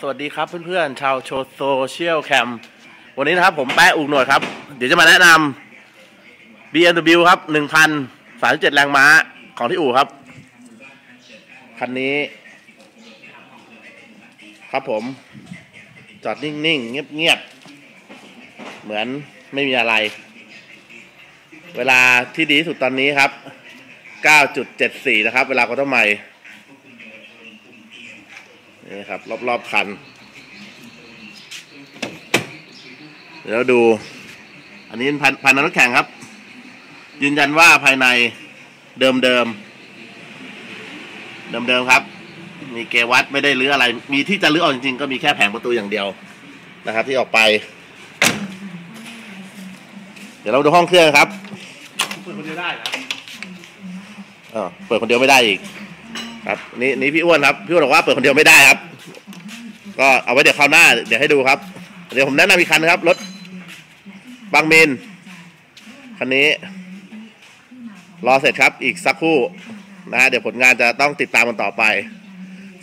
สวัสดีครับเพื่อนๆ ชาวโชว์โซเชียลแคมวันนี้นะครับผมแป๊ะอุกหน่วดครับ เดี๋ยวจะมาแนะนำ BMW ครับ 1,037 แรงม้าของที่อู่ครับ คันนี้ ครับผม จอดนิ่งๆ เงียบๆ เหมือนไม่มีอะไร เวลาที่ดีสุดตอนนี้ครับ 9.74 นะครับ เวลาก็ต้องใหม่ นี่ครับ รอบๆคันเดี๋ยวดู อันนี้พันพันรถแข่งครับ ยืนยันว่าภายในเดิมเดิมเดิมเดิมๆครับ มีเกวัตไม่ได้รื้ออะไร มีที่จะรื้อออกจริงๆ ก็มีแค่แผงประตูอย่างเดียวนะครับ ที่ออกไป เดี๋ยวเราดูห้องเครื่องครับ เปิดคนเดียวได้นะเออเปิดคนเดียวไม่ได้อีก ครับนี่นี่พี่อ้วนครับ พี่อ้วนบอกว่าเปิดคนเดียวไม่ได้ครับ ก็เอาไว้เดี๋ยวคราวหน้า เดี๋ยวให้ดูครับ เดี๋ยวผมแนะนำอีกคันนะครับ รถบางมินคันนี้ รอเสร็จครับ อีกสักครู่นะฮะเดี๋ยวผลงานจะต้องติดตามกันต่อไป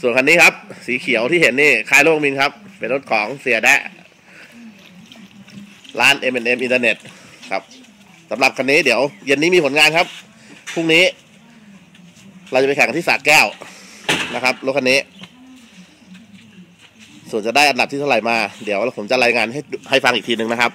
ส่วนคันนี้ครับ สีเขียวที่เห็นนี่คลายโลกมินครับ เป็นรถของเสียแดะร้าน M&M อินเทอร์เน็ตครับสำหรับคันนี้เดี๋ยวเย็นนี้มีผลงานครับพรุ่งนี้ เราจะไปแข่งกันที่สระแก้วนะครับรถคันนี้ ส่วนจะได้อันดับที่เท่าไหร่มา เดี๋ยวผมจะรายงานให้ให้ฟังอีกทีหนึ่งนะครับ